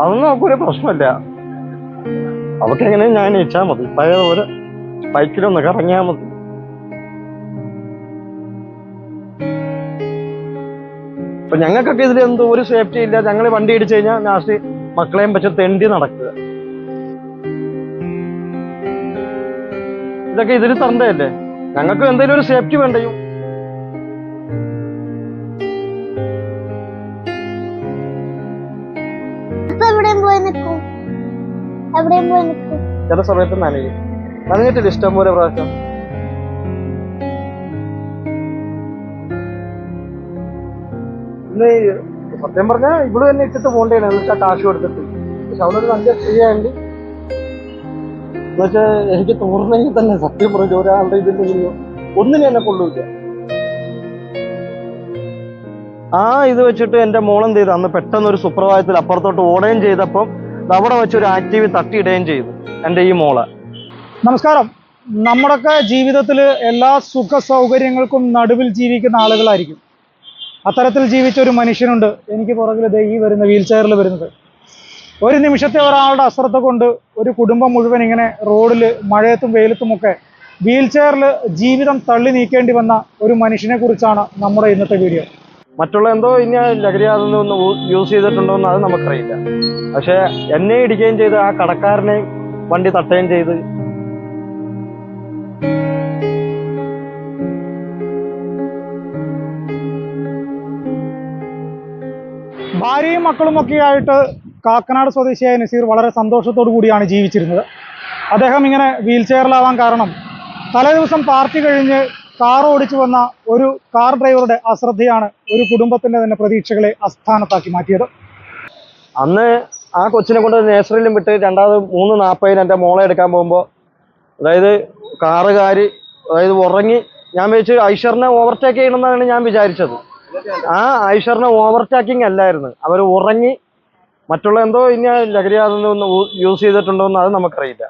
അതൊന്നും നമുക്കൊരു പ്രശ്നമില്ല. അവർക്ക് എങ്ങനെ ഞാൻ ഇച്ചാൽ മതി. പഴയ പോലെ ബൈക്കിലൊന്ന് കറങ്ങിയാൽ മതി. ഇപ്പൊ ഞങ്ങൾക്കൊക്കെ ഇതിൽ എന്തോ ഒരു സേഫ്റ്റി ഇല്ല. ഞങ്ങൾ വണ്ടി ഇടിച്ചു കഴിഞ്ഞാൽ ലാസ്റ്റ് മക്കളെയും വെച്ച് തെണ്ടി നടക്കുക. ഇതൊക്കെ ഇതിൽ തരണ്ടല്ലേ ഞങ്ങൾക്ക് എന്തെങ്കിലും ഒരു സേഫ്റ്റി വേണ്ടയും ചില സമയത്ത് നനയും. നനഞ്ഞിട്ടില്ല ഇഷ്ടം പോലെ പ്രാവശ്യം. സത്യം പറഞ്ഞാൽ ഇവിടെ തന്നെ ഇട്ടിട്ട് പോകണ്ടേനെ എന്ന് വെച്ചാൽ കാശ് കൊടുത്തിട്ട്. പക്ഷെ അവിടെ ഒരു നല്ല ഫ്രീ ആയതുകൊണ്ട് എന്നുവെച്ചാൽ എനിക്ക് തോന്നുന്നെങ്കിൽ തന്നെ സത്യം പറഞ്ഞു ഒരാളുടെ ഇതിൽ ഒന്നിനെ എന്നെ കൊള്ളൂല ആ ഇത് വെച്ചിട്ട് എന്റെ മോളെന്ത് ചെയ്തു? അന്ന് പെട്ടെന്ന് ഒരു സുപ്രഭാതത്തിൽ അപ്പുറത്തോട്ട് ഓടുകയും ചെയ്തപ്പം അവിടെ വെച്ച് ഒരു ആക്റ്റീവ് തട്ടിയിടുകയും ചെയ്തു എന്റെ ഈ മോളെ. നമസ്കാരം. നമ്മുടെയൊക്കെ ജീവിതത്തിൽ എല്ലാ സുഖ സൗകര്യങ്ങൾക്കും നടുവിൽ ജീവിക്കുന്ന ആളുകളായിരിക്കും. അത്തരത്തിൽ ജീവിച്ച ഒരു മനുഷ്യനുണ്ട് എനിക്ക് പുറകിൽ ദേ ഈ വരുന്ന വീൽ ചെയറിൽ വരുന്നത്. ഒരു നിമിഷത്തെ ഒരാളുടെ അശ്രദ്ധ കൊണ്ട് ഒരു കുടുംബം മുഴുവൻ ഇങ്ങനെ റോഡിൽ മഴയത്തും വെയിലത്തുമൊക്കെ വീൽ ചെയറിൽ ജീവിതം തള്ളി നീക്കേണ്ടി വന്ന ഒരു മനുഷ്യനെ കുറിച്ചാണ് നമ്മുടെ ഇന്നത്തെ വീഡിയോ മറ്റുള്ള എന്തോ ഇനി ലഹരി ഒന്ന് യൂസ് ചെയ്തിട്ടുണ്ടോ എന്ന് അത് നമുക്കറിയില്ല. പക്ഷെ എന്നെ ഇടിക്കുകയും ചെയ്ത് ആ കടക്കാരനെ വണ്ടി തട്ടുകയും ചെയ്ത് ഭാര്യയും മക്കളുമൊക്കെ ആയിട്ട് കാക്കനാട് സ്വദേശിയായ നസീർ വളരെ സന്തോഷത്തോടു കൂടിയാണ് ജീവിച്ചിരുന്നത്. അദ്ദേഹം ഇങ്ങനെ വീൽ ചെയറിലാവാൻ കാരണം തലേദിവസം പാർട്ടി കഴിഞ്ഞ് കാർ ഓടിച്ചു വന്ന ഒരു കാർ ഡ്രൈവറുടെ അശ്രദ്ധയാണ് ഒരു കുടുംബത്തിന്റെ തന്നെ പ്രതീക്ഷകളെ അസ്ഥാനത്താക്കി മാറ്റിയത്. അന്ന് ആ കൊച്ചിനെ കൊണ്ട് നേഴ്സറിയിലും വിട്ട് രണ്ടാമത് മൂന്ന് നാൽപ്പതിന് എന്റെ മോളെ എടുക്കാൻ പോകുമ്പോൾ അതായത് കാറുകാർ അതായത് ഉറങ്ങി ഞാൻ വിചാരിച്ചു ഐശ്വറിനെ ഓവർടേക്ക് ചെയ്യണമെന്നാണ് ഞാൻ വിചാരിച്ചത്. ആ ഐശ്വറിനെ ഓവർടേക്കിംഗ് അല്ലായിരുന്നു. അവർ ഉറങ്ങി മറ്റുള്ള എന്തോ ഇനി ലഹരി അതൊന്നും യൂസ് ചെയ്തിട്ടുണ്ടോ എന്ന് അത് നമുക്കറിയില്ല.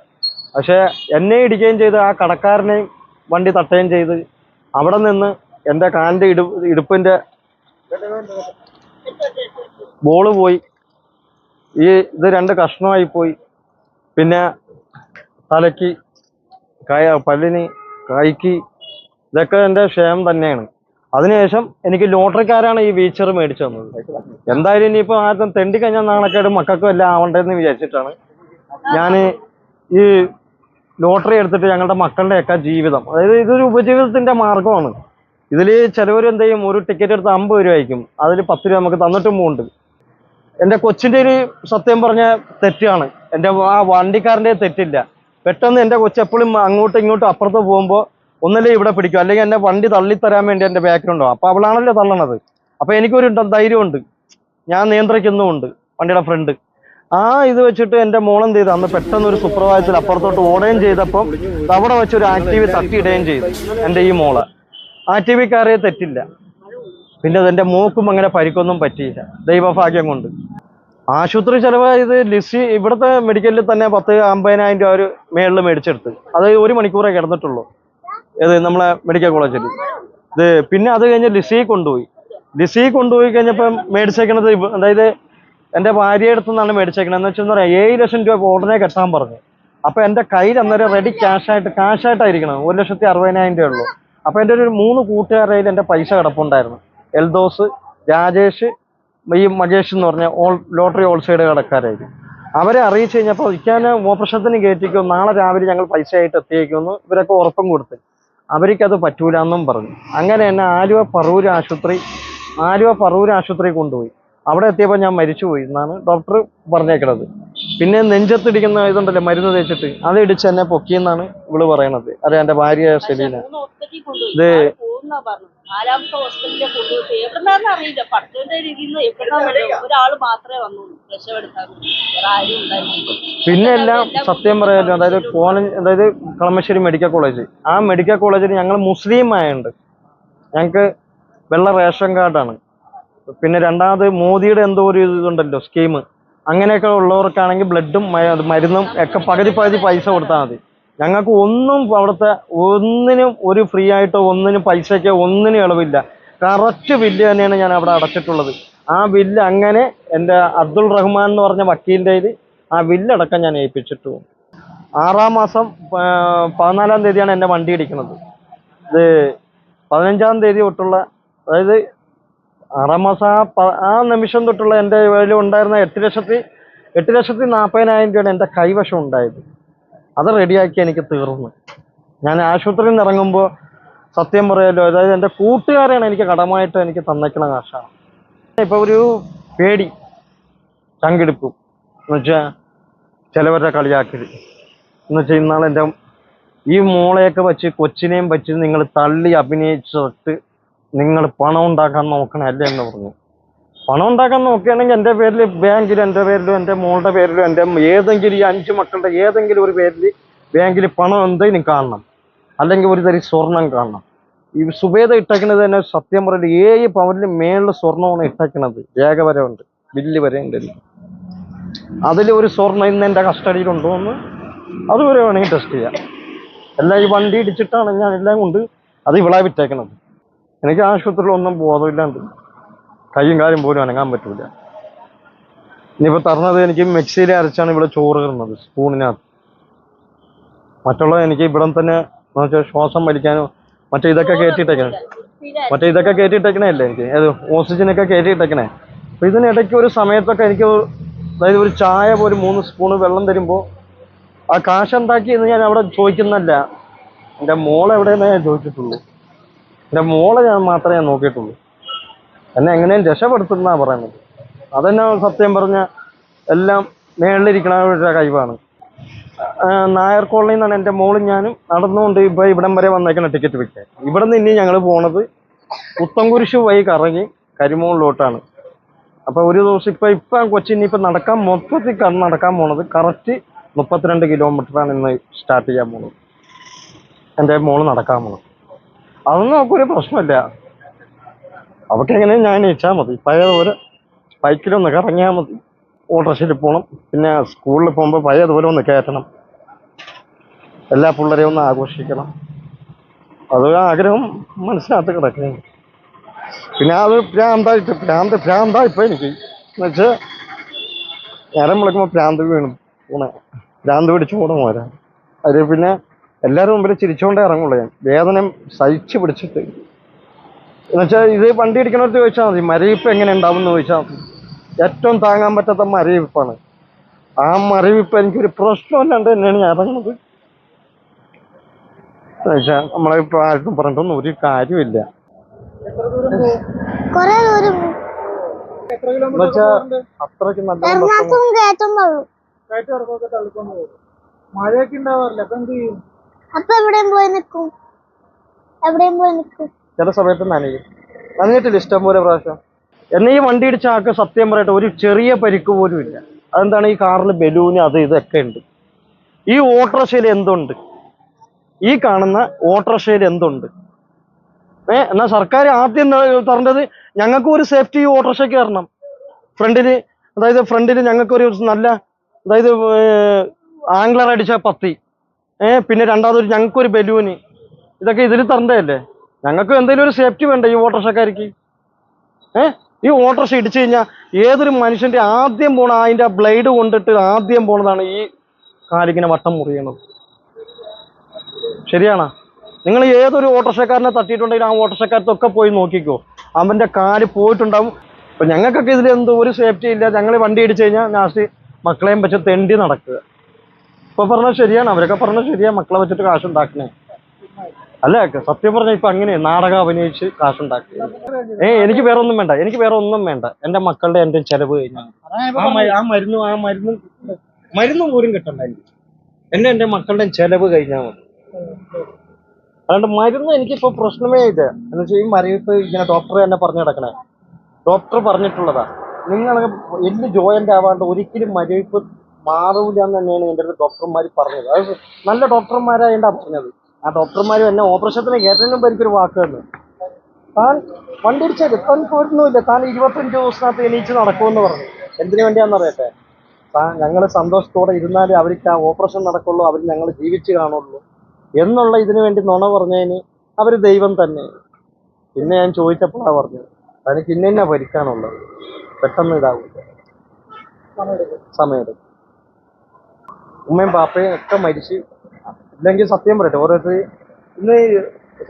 പക്ഷെ എന്നെ ഇടിക്കുകയും ചെയ്ത് ആ കടക്കാരനെയും വണ്ടി തട്ടുകയും ചെയ്ത് അവിടെ നിന്ന് എന്റെ കാലിന്റെ ഇടു ഇടുപ്പിന്റെ ബോൾ പോയി. ഈ ഇത് രണ്ട് കഷ്ണമായി പോയി. പിന്നെ തലയ്ക്ക് കയ പല്ലിന് കൈക്ക് ഇതൊക്കെ എന്റെ ക്ഷേമം തന്നെയാണ്. അതിനുശേഷം എനിക്ക് ലോട്ടറിക്കാരാണ് ഈ വീച്ചർ മേടിച്ചു തന്നത്. എന്തായാലും ഇനിയിപ്പോൾ ആദ്യം തെണ്ടി കഴിഞ്ഞാൽ നാണക്കേട് മക്കൾക്കും എല്ലാം ആവണ്ടെന്ന് വിചാരിച്ചിട്ടാണ്. ഞാൻ ഈ ലോട്ടറി എടുത്തിട്ട് ഞങ്ങളുടെ മക്കളുടെയൊക്കെ ജീവിതം. അതായത് ഇതൊരു ഉപജീവിതത്തിന്റെ മാർഗമാണ് ഇതിൽ ചിലവർ എന്ത് ചെയ്യും? ഒരു ടിക്കറ്റ് എടുത്ത് അമ്പത് രൂപ ആയിരിക്കും അതിൽ പത്ത് രൂപ നമുക്ക് തന്നിട്ടും പോകുന്നുണ്ട് എന്റെ കൊച്ചിന്റെ ഒരു സത്യം പറഞ്ഞ തെറ്റാണ്. എന്റെ ആ വണ്ടിക്കാരന്റെ തെറ്റില്ല. പെട്ടെന്ന് എന്റെ കൊച്ചു എപ്പോഴും അങ്ങോട്ടും ഇങ്ങോട്ടും അപ്പുറത്ത് പോകുമ്പോൾ ഒന്നല്ലേ ഇവിടെ പിടിക്കും? അല്ലെങ്കിൽ എന്നെ വണ്ടി തള്ളിത്തരാൻ വേണ്ടി എന്റെ ബാക്കിലുണ്ടോ? അപ്പോൾ അവളാണല്ലോ തള്ളണത്. അപ്പോൾ എനിക്കൊരു ധൈര്യമുണ്ട്. ഞാൻ നിയന്ത്രിക്കുന്നുമുണ്ട് വണ്ടിയുടെ ഫ്രണ്ട്. ആ ഇത് വെച്ചിട്ട് എന്റെ മോളെന്ത് ചെയ്തു? അന്ന് പെട്ടെന്ന് ഒരു സുപ്രഭാതത്തിൽ അപ്പുറത്തോട്ട് ഓടുകയും ചെയ്തപ്പം അവിടെ വെച്ച് ഒരു ആക്റ്റീവ് തട്ടിയിടുകയും ചെയ്തു എന്റെ ഈ മോളെ. ആക്റ്റീവിക്കാരെ തെറ്റില്ല. പിന്നെ അതെന്റെ മൂക്കും അങ്ങനെ പരിക്കൊന്നും പറ്റിയില്ല. ദൈവഭാഗ്യം കൊണ്ട്. ആശുപത്രി ചെലവ് ഇത് ലിസി ഇവിടുത്തെ മെഡിക്കലിൽ തന്നെ പത്ത് അമ്പതിനായിരം രൂപ ഒരു മേളിൽ മേടിച്ചെടുത്ത്. അത് ഒരു മണിക്കൂറേ കിടന്നിട്ടുള്ളൂ. ഇത് നമ്മളെ മെഡിക്കൽ കോളേജിൽ. ഇത് പിന്നെ അത് കഴിഞ്ഞ് ലിസി കൊണ്ടുപോയി. ലിസി കൊണ്ടുപോയി കഴിഞ്ഞപ്പം മേടിച്ചേക്കണത് അതായത് എന്റെ ഭാര്യയുടെ അടുത്ത് നിന്നാണ് മേടിച്ചേക്കണത് എന്ന് വെച്ചാൽ പറയാം ഏഴ് ലക്ഷം രൂപ ഉടനെ കെട്ടാൻ പറഞ്ഞു. അപ്പൊ എന്റെ കയ്യിൽ അന്നേരം റെഡി ക്യാഷായിട്ട് ആയിട്ട് ക്യാഷ് ആയിട്ടായിരിക്കണം. ഒരു ലക്ഷത്തി അറുപതിനായിരം രൂപ ഉള്ളൂ. അപ്പൊ എന്റെ ഒരു മൂന്ന് കൂട്ടുകാരുടെ എന്റെ പൈസ കിടപ്പുണ്ടായിരുന്നു. എൽദോസ് രാജേഷ് ഈ മജേഷ് എന്ന് പറഞ്ഞ ഓൾ ലോട്ടറി ഹോൾസെയിൽ കടക്കാരായിരുന്നു അവരെ അറിയിച്ചു കഴിഞ്ഞപ്പോൾ ഇക്കാൻ ഓപ്പറേഷത്തിന് കയറ്റിക്കും നാളെ രാവിലെ ഞങ്ങൾ പൈസ ആയിട്ട് എത്തിയേക്കുമെന്ന് ഇവരൊക്കെ ഉറപ്പും കൊടുത്ത്. അവർക്കത് പറ്റൂലെന്നും പറഞ്ഞു. അങ്ങനെ എന്നെ ആലുവ പറവൂർ ആശുപത്രി ആലുവ പറവൂർ ആശുപത്രി കൊണ്ടുപോയി. അവിടെ എത്തിയപ്പോൾ ഞാൻ മരിച്ചുപോയി എന്നാണ് ഡോക്ടർ പറഞ്ഞേക്കണത്. പിന്നെ നെഞ്ചത്തിടിക്കുന്ന ഇതുണ്ടല്ലോ മരുന്ന് തേച്ചിട്ട്. അത് ഇടിച്ച് എന്നെ പൊക്കിയെന്നാണ് ഇവൾ പറയണത്. അതെ എന്റെ ഭാര്യ ഹോസ്പിറ്റലിൽ ഇത് പറഞ്ഞു നാലാമത്തെ ഹോസ്പിറ്റലിൽ കൊണ്ടുപോയിട്ട് എവിടുന്നാന്ന് അറിയില്ല. പഠിച്ചതിന്റെ രീതിയിൽ നിന്ന് എവിടുന്നാ ഒരാൾ മാത്രമേ വന്നുള്ളൂ. രക്ഷപ്പെടുത്താൻ വേറെ ആരും പിന്നെ എല്ലാം സത്യം പറയാലോ അതായത് കോളേജ് അതായത് കളമശ്ശേരി മെഡിക്കൽ കോളേജ്. ആ മെഡിക്കൽ കോളേജിൽ ഞങ്ങൾ മുസ്ലിം ആയുണ്ട് ഞങ്ങൾക്ക് വെള്ള റേഷൻ കാർഡാണ്. പിന്നെ രണ്ടാമത് മോദിയുടെ എന്തോ ഒരു ഇതുണ്ടല്ലോ സ്കീം അങ്ങനെയൊക്കെ ഉള്ളവർക്കാണെങ്കിൽ ബ്ലഡും മരുന്നും ഒക്കെ പകുതി പകുതി പൈസ കൊടുത്താൽ മതി. ഞങ്ങൾക്ക് ഒന്നും അവിടുത്തെ ഒന്നിനും ഒരു ഫ്രീ ആയിട്ടോ ഒന്നിനും പൈസയ്ക്കോ ഒന്നിനും ഇളവില്ല. കറക്റ്റ് ബില്ല് തന്നെയാണ് ഞാൻ അവിടെ അടച്ചിട്ടുള്ളത്. ആ ബില്ല് അങ്ങനെ എന്റെ അബ്ദുൾ റഹ്മാൻ എന്ന് പറഞ്ഞ വക്കീലിന്റെ ആ ബില്ലടക്കം ഞാൻ ഏൽപ്പിച്ചിട്ടു. ആറാം മാസം പതിനാലാം തീയതിയാണ് എന്റെ വണ്ടി ഇടിക്കുന്നത്. ഇത് പതിനഞ്ചാം തീയതി തൊട്ടുള്ള അതായത് ആറാം മാസം ആ ആ നിമിഷം തൊട്ടുള്ള എന്റെ ഉണ്ടായിരുന്ന എട്ട് ലക്ഷത്തി എട്ട് ലക്ഷത്തി നാൽപ്പതിനായിരം രൂപയാണ് എന്റെ കൈവശം ഉണ്ടായത്. അത് റെഡിയാക്കി എനിക്ക് തീർന്നു. ഞാൻ ആശുപത്രിയിൽ നിന്ന് ഇറങ്ങുമ്പോൾ സത്യം പറയാലോ അതായത് എന്റെ കൂട്ടുകാരെയാണ് എനിക്ക് കടമായിട്ട് എനിക്ക് തന്നേക്കണ കാശാണ്. ഇപ്പോൾ ഒരു പേടി ചങ്കെടുപ്പും. എന്നുവെച്ചാൽ ചിലവരുടെ കളിയാക്കൽ. എന്നുവെച്ചാൽ ഇന്നാളെന്റെ ഈ മോളെയൊക്കെ വച്ച് കൊച്ചിനെയും വച്ച് നിങ്ങൾ തള്ളി അഭിനയിച്ചിട്ട് നിങ്ങൾ പണം ഉണ്ടാക്കാൻ നോക്കണല്ലേ എന്ന് പറഞ്ഞു. പണം ഉണ്ടാക്കാൻ നോക്കുകയാണെങ്കിൽ എന്റെ പേരിൽ ബാങ്കിൽ എന്റെ പേരിലും എന്റെ മോളുടെ പേരിലും എന്റെ ഏതെങ്കിലും ഈ അഞ്ച് മക്കളുടെ ഏതെങ്കിലും ഒരു പേരിൽ ബാങ്കിൽ പണം എന്തെങ്കിലും കാണണം. അല്ലെങ്കിൽ ഒരു തരി സ്വർണം കാണണം. ഈ സുബേദ ഇട്ടേക്കണത് തന്നെ സത്യം പറയുന്നത് ഏഴ് പവനിൽ മേളിൽ സ്വർണമാണ് ഇട്ടേക്കണത് രേഖ വരെ ഉണ്ട്. ബില്ല് വരെ ഉണ്ട്. അതിൽ ഒരു സ്വർണം ഇന്ന് എന്റെ കസ്റ്റഡിയിലുണ്ടോ എന്ന് അതുവരെ വേണമെങ്കിൽ ടെസ്റ്റ് ചെയ്യാം. എല്ലാം ഈ വണ്ടി ഇടിച്ചിട്ടാണ് ഞാൻ എല്ലാം കൊണ്ട് അത് ഇവളാ വിറ്റേക്കണത് എനിക്ക് ആശുപത്രിയിൽ ഒന്നും ബോധമില്ലാണ്ട് കൈയും കാലും പോലും അനങ്ങാൻ പറ്റൂല. ഇനിയിപ്പോൾ തറന്നത് എനിക്ക് മിക്സിയിൽ അരച്ചാണ് ഇവിടെ ചോറ് കിടന്നത് സ്പൂണിനകത്ത്. മറ്റുള്ളത് എനിക്ക് ഇവിടെ തന്നെ എന്ന് വെച്ചാൽ ശ്വാസം വലിക്കാനോ മറ്റേ ഇതൊക്കെ കയറ്റിയിട്ടേക്കണേ മറ്റേ ഇതൊക്കെ കയറ്റിയിട്ടേക്കണേ അല്ലേ എനിക്ക്? ഏത് ഓക്സിജനൊക്കെ കയറ്റിയിട്ടേക്കണേ അപ്പൊ ഇതിനിടയ്ക്ക് ഒരു സമയത്തൊക്കെ എനിക്ക് അതായത് ഒരു ചായ പോലും മൂന്ന് സ്പൂണ് വെള്ളം തരുമ്പോൾ ആ കാശ് എന്താക്കി എന്ന് ഞാൻ അവിടെ ചോദിക്കുന്നല്ല എന്റെ മോളെവിടെയെന്നേ ഞാൻ ചോദിച്ചിട്ടുള്ളൂ. എന്റെ മോളെ ഞാൻ മാത്രമേ ഞാൻ നോക്കിയിട്ടുള്ളൂ. എന്നെ എങ്ങനെയും രക്ഷപ്പെടുത്തുന്നാ പറയുന്നത്. അതെന്നെ സത്യം പറഞ്ഞ എല്ലാം മേളിലിരിക്കണവരുടെ കഴിവാണ്. നായർ കോളനിയിൽ നിന്നാണ് എന്റെ മോളും ഞാനും നടന്നുകൊണ്ട് ഇപ്പൊ ഇവിടം വരെ വന്നേക്കണ ടിക്കറ്റ് വിൽക്കാൻ ഇവിടെ നിന്ന് ഇനി ഞങ്ങൾ പോണത് ഉത്തംകുരിശ് വഴി കറങ്ങി കരിമോളിലോട്ടാണ്. അപ്പോൾ ഒരു ദിവസം ഇപ്പൊ ഇപ്പം കൊച്ചിന് ഇപ്പൊ നടക്കാൻ മൊത്തത്തിൽ നടക്കാൻ പോണത് കറക്റ്റ് മുപ്പത്തിരണ്ട് കിലോമീറ്ററാണ് ഇന്ന് സ്റ്റാർട്ട് ചെയ്യാൻ പോണത്. എന്റെ മോൾ നടക്കാൻ പോണത്. അതൊന്നും നമുക്കൊരു പ്രശ്നമില്ല. അവർക്ക് എങ്ങനെ ഞാൻ ഇച്ചാൽ മതി. പഴയതുപോലെ ബൈക്കിലൊന്ന് കറങ്ങിയാൽ മതി. ഓട്ടോറിക്ഷയിൽ പോകണം പിന്നെ സ്കൂളിൽ പോകുമ്പോൾ പഴയതുപോലെ ഒന്ന് കയറ്റണം. എല്ലാ പിള്ളേരെയും ഒന്ന് ആഘോഷിക്കണം. അത് ആഗ്രഹം മനസ്സിനകത്ത് കിടക്കുന്നു പിന്നെ അത് ഭ്രാന്തായിട്ട് ഭ്രാന്ത് പ്രാന്തായിപ്പോ എനിക്ക്. എന്നുവെച്ചാൽ നേരം വിളിക്കുമ്പോൾ ഭ്രാന്ത് വീണു. പോണേ ഭ്രാന്ത് പിടിച്ച് പോണ പോരാ അതിൽ പിന്നെ എല്ലാവരും മുമ്പിൽ ചിരിച്ചുകൊണ്ടേ ഇറങ്ങുള്ളൂ ഞാൻ. വേദന സഹിച്ച് പിടിച്ചിട്ട്. എന്നുവെച്ചാൽ ഇത് വണ്ടി ഇടിക്കണവർക്ക് ചോദിച്ചാൽ മതി മരവിപ്പ് എങ്ങനെ ഉണ്ടാവും എന്ന് ചോദിച്ചാൽ മതി. ഏറ്റവും താങ്ങാൻ പറ്റാത്ത മരവിപ്പാണ്. ആ മരവിപ്പ് എനിക്കൊരു പ്രശ്നമില്ലാണ്ട് തന്നെയാണ് ഞാൻ ഇറങ്ങുന്നത്. എന്നുവെച്ചാൽ നമ്മളിപ്പോൾ ആർക്കും പറഞ്ഞിട്ടൊന്നും ഒരു കാര്യമില്ല കൊറേ ദൂരം. എത്ര കിലോമീറ്റർ എന്നുവെച്ചാ അത്രയ്ക്ക് നല്ല മഴയൊക്കെ ഉണ്ടാവാറില്ല? അപ്പൊ എന്ത് ചെയ്യും? അപ്പൊ എവിടെയും പോയി നിൽക്കും. എവിടെയും പോയി നിക്കും ചില സമയത്ത് നനയും. നനഞ്ഞിട്ടില്ല ഇഷ്ടം പോലെ പ്രാവശ്യം. എന്നെ ഈ വണ്ടി ഇടിച്ച ആൾക്ക് സത്യം പറയട്ടെ ഒരു ചെറിയ പരിക്ക് പോലും ഇല്ല. അതെന്താണ് ഈ കാറിൽ ബലൂന് അത് ഇതൊക്കെ ഉണ്ട്. ഈ ഓട്ടോറിക്ഷയിൽ എന്തുണ്ട്? ഈ കാണുന്ന ഓട്ടോറിക്ഷയിൽ എന്തുണ്ട്? ഏ എന്നാ സർക്കാർ ആദ്യം തരേണ്ടത് ഞങ്ങൾക്ക് ഒരു സേഫ്റ്റി ഓട്ടോറിക്ഷയ്ക്ക് തരണം. ഫ്രണ്ടിൽ അതായത് ഫ്രണ്ടിൽ ഞങ്ങൾക്കൊരു നല്ല അതായത് ആംഗ്ലർ അടിച്ച പത്തി. ഏ പിന്നെ രണ്ടാമതൊരു ഞങ്ങൾക്കൊരു ബലൂന്. ഇതൊക്കെ ഇതിൽ തരണ്ടല്ലേ ഞങ്ങൾക്ക് എന്തെങ്കിലും ഒരു സേഫ്റ്റി വേണ്ട ഈ ഓട്ടോറിക്ഷക്കാർക്ക് ഏ ഈ ഓട്ടോറിക്ഷ ഇടിച്ചു കഴിഞ്ഞാൽ ഏതൊരു മനുഷ്യന്റെ ആദ്യം പോണ അതിന്റെ ബ്ലേഡ് കൊണ്ടിട്ട് ആദ്യം പോണതാണ് ഈ കാലിങ്ങനെ വട്ടം മുറിയണത്. ശരിയാണോ? നിങ്ങൾ ഏതൊരു ഓട്ടോറിക്ഷക്കാരനെ തട്ടിയിട്ടുണ്ടെങ്കിൽ ആ ഓട്ടോറിക്ഷക്കാരത്തൊക്കെ പോയി നോക്കിക്കോ. അവന്റെ കാൽ പോയിട്ടുണ്ടാവും. ഇപ്പൊ ഞങ്ങൾക്കൊക്കെ ഇതിൽ എന്തോ ഒരു സേഫ്റ്റി ഇല്ല. ഞങ്ങൾ വണ്ടി ഇടിച്ചു കഴിഞ്ഞാൽ ലാസ്റ്റ് മക്കളെയും പറ്റി തെണ്ടി നടക്കുക. ഇപ്പൊ പറഞ്ഞത് ശരിയാണ്. അവരൊക്കെ പറഞ്ഞത് ശരിയാ. മക്കളെ വെച്ചിട്ട് കാശ് ഉണ്ടാക്കണേ അല്ല? സത്യം പറഞ്ഞ ഇപ്പൊ അങ്ങനെ നാടകം അഭിനയിച്ച് കാശുണ്ടാക്കി ഏ എനിക്ക് വേറെ ഒന്നും വേണ്ട. എനിക്ക് വേറെ ഒന്നും വേണ്ട. എന്റെ മക്കളുടെ എന്റെ ചെലവ് കഴിഞ്ഞാൽ ആ മരുന്നും ആ മരുന്ന് പോലും കിട്ടണ്ട എന്നെ എന്റെ എന്റെ മക്കളുടെ ചെലവ് കഴിഞ്ഞാൽ മതി. അതുകൊണ്ട് മരുന്ന് എനിക്കിപ്പോ പ്രശ്നമേ ഇത് എന്ന് വെച്ചാൽ ഈ മരുന്ന് ഇങ്ങനെ ഡോക്ടർ തന്നെ പറഞ്ഞു കിടക്കണേ ഡോക്ടർ പറഞ്ഞിട്ടുള്ളതാ. നിങ്ങൾ എല്ല് ജോയിന്റ് ആവാണ്ട് ഒരിക്കലും മരവിപ്പ് മാറൂല എന്ന് തന്നെയാണ് എന്റെ അടുത്ത് ഡോക്ടർമാർ പറഞ്ഞത്. അത് നല്ല ഡോക്ടർമാരായതുകൊണ്ടാ പറഞ്ഞത് ആ ഡോക്ടർമാർ എന്നെ ഓപ്പറേഷത്തിന് കേട്ടതിനും എനിക്കൊരു വാക്ക് താൻ വണ്ടി ഇടിച്ചത് താൻ പോരുന്നുമില്ല താൻ ഇരുപത്തഞ്ച് ദിവസത്തിനകത്ത് എണീച്ച് നടക്കുമെന്ന് പറഞ്ഞു. എന്തിനു വേണ്ടിയാണെന്നറിയട്ടെ താൻ ഞങ്ങൾ സന്തോഷത്തോടെ ഇരുന്നാലേ അവർക്ക് ആ ഓപ്പറേഷൻ നടക്കുള്ളൂ. അവർ ഞങ്ങൾ ജീവിച്ച് കാണുള്ളൂ. എന്നുള്ള ഇതിനു വേണ്ടി നുണ പറഞ്ഞതിന് അവർ ദൈവം തന്നെ. പിന്നെ ഞാൻ ചോദിച്ചപ്പോഴാണ് പറഞ്ഞത്. തനിക്ക് ഇന്ന ഭരിക്കാനുള്ളത്. പെട്ടെന്ന് ഇതാവില്ല സമയമെടുക്കും. ഉമ്മയും പാപ്പയും ഒക്കെ മരിച്ച് ഇല്ലെങ്കിൽ സത്യം പറയട്ടെ. ഓരോരുത്തർ ഇന്ന്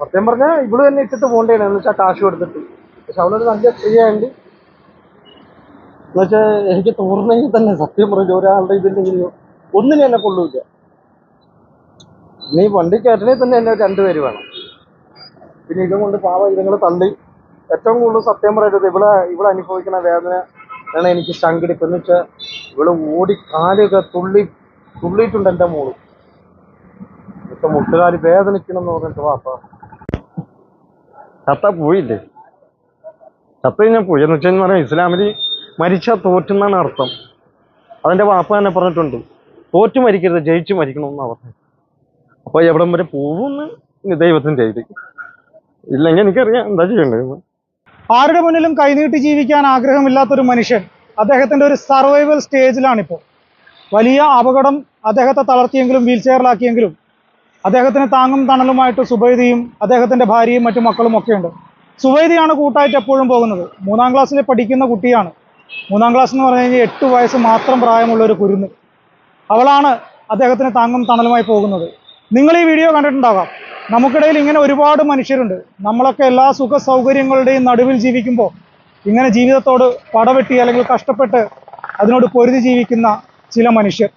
സത്യം പറഞ്ഞാൽ ഇവൾ തന്നെ ഇട്ടിട്ട് പോകേണ്ടതാണ്. എന്ന് വെച്ചാൽ കാശ് കൊടുത്തിട്ട്. പക്ഷെ അവളൊരു നല്ല ഫ്രീ ആയതുകൊണ്ട് എന്ന് വെച്ചാൽ എനിക്ക് തോന്നുന്നെങ്കിൽ തന്നെ സത്യം പറഞ്ഞു ഒരാളുടെ ഇതില്ലെങ്കിൽ ഒന്നിനും എന്നെ കൊള്ളൂല. നീ വണ്ടി കയറ്റണേ തന്നെ എന്നെ രണ്ടുപേര് വേണം. പിന്നെ ഇതും കൊണ്ട് പാവ ഇതുങ്ങൾ തള്ളി. ഏറ്റവും കൂടുതൽ സത്യം പറയരുത്. ഇവിടെ ഇവിടെ അനുഭവിക്കുന്ന വേദന ആണ് എനിക്ക് ശങ്കടിപ്പെന്ന് വെച്ചാൽ ഇവിടെ ഓടി കാലൊക്കെ തുള്ളി തുള്ളിയിട്ടുണ്ട് എന്റെ മോൾ. ഇപ്പൊ മുട്ടുകാൽ വേദനിക്കണം എന്ന് പറഞ്ഞിട്ട് വാപ്പ ചത്ത പോയില്ലേ ചത്ത കഴിഞ്ഞാൽ പോയി എന്ന് വെച്ചാൽ പറയാം ഇസ്ലാമിൽ മരിച്ചാൽ തോറ്റെന്നാണ് അർത്ഥം. അതിന്റെ വാപ്പ തന്നെ പറഞ്ഞിട്ടുണ്ട്. തോറ്റു മരിക്കരുത് ജയിച്ചു മരിക്കണമെന്നാണ് പറഞ്ഞത്. അപ്പോൾ എവിടം വരെ പോകുമെന്ന് ഇനി ദൈവത്തിന്റെ ഇത് ഇല്ലെങ്കിൽ എനിക്കറിയാം എന്താ ചെയ്യേണ്ടത് ആരുടെ മുന്നിലും കൈനീട്ടി ജീവിക്കാൻ ആഗ്രഹമില്ലാത്തൊരു മനുഷ്യൻ അദ്ദേഹത്തിന്റെ ഒരു സർവൈവൽ സ്റ്റേജിലാണിപ്പോൾ വലിയ അപകടം അദ്ദേഹത്തെ തളർത്തിയെങ്കിലും വീൽ ചെയറിലാക്കിയെങ്കിലും അദ്ദേഹത്തിന് താങ്ങും തണലുമായിട്ട് സുബൈദിയും അദ്ദേഹത്തിന്റെ ഭാര്യയും മറ്റു മക്കളും ഒക്കെയുണ്ട് സുബൈദിയാണ് കൂട്ടായിട്ട് എപ്പോഴും പോകുന്നത്. മൂന്നാം ക്ലാസ്സിൽ പഠിക്കുന്ന കുട്ടിയാണ്. മൂന്നാം ക്ലാസ് എന്ന് പറഞ്ഞു കഴിഞ്ഞാൽ എട്ട് വയസ്സ് മാത്രം പ്രായമുള്ള ഒരു കുരുന്ന്. അവളാണ് അദ്ദേഹത്തിന് താങ്ങും തണലുമായി പോകുന്നത്. നിങ്ങൾ ഈ വീഡിയോ കണ്ടിട്ടുണ്ടാകാം. നമുക്കിടയിൽ ഇങ്ങനെ ഒരുപാട് മനുഷ്യരുണ്ട്. നമ്മളൊക്കെ എല്ലാ സുഖ സൗകര്യങ്ങളുടെയും നടുവിൽ ജീവിക്കുമ്പോൾ ഇങ്ങനെ ജീവിതത്തോട് പടവെട്ടി അല്ലെങ്കിൽ കഷ്ടപ്പെട്ട് അതിനോട് പൊരുതി ജീവിക്കുന്ന ചില മനുഷ്യർ.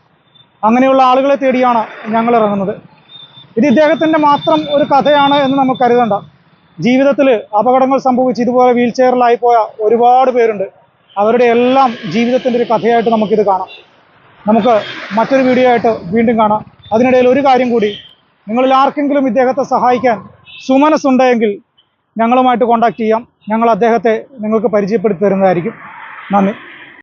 അങ്ങനെയുള്ള ആളുകളെ തേടിയാണ് ഞങ്ങൾ ഇറങ്ങുന്നത്. ഇത് ഇദ്ദേഹത്തിന്റെ മാത്രം ഒരു കഥയാണ് എന്ന് നമുക്ക് കരുതണ്ട. ജീവിതത്തിൽ അപകടങ്ങൾ സംഭവിച്ച് ഇതുപോലെ വീൽ ചെയറിലായി പോയ ഒരുപാട് പേരുണ്ട്. അവരുടെ എല്ലാം ജീവിതത്തിന്റെ ഒരു കഥയായിട്ട് നമുക്കിത് കാണാം. നമുക്ക് മറ്റൊരു വീഡിയോ ആയിട്ട് വീണ്ടും കാണാം. അതിനിടയിൽ ഒരു കാര്യം കൂടി. നിങ്ങളിൽ ആർക്കെങ്കിലും ഇദ്ദേഹത്തെ സഹായിക്കാൻ സുമനസ്സുണ്ടെങ്കിൽ ഞങ്ങളുമായിട്ട് കോൺടാക്ട് ചെയ്യാം. ഞങ്ങൾ അദ്ദേഹത്തെ നിങ്ങൾക്ക് പരിചയപ്പെടുത്തി തരുന്നതായിരിക്കും. നന്ദി.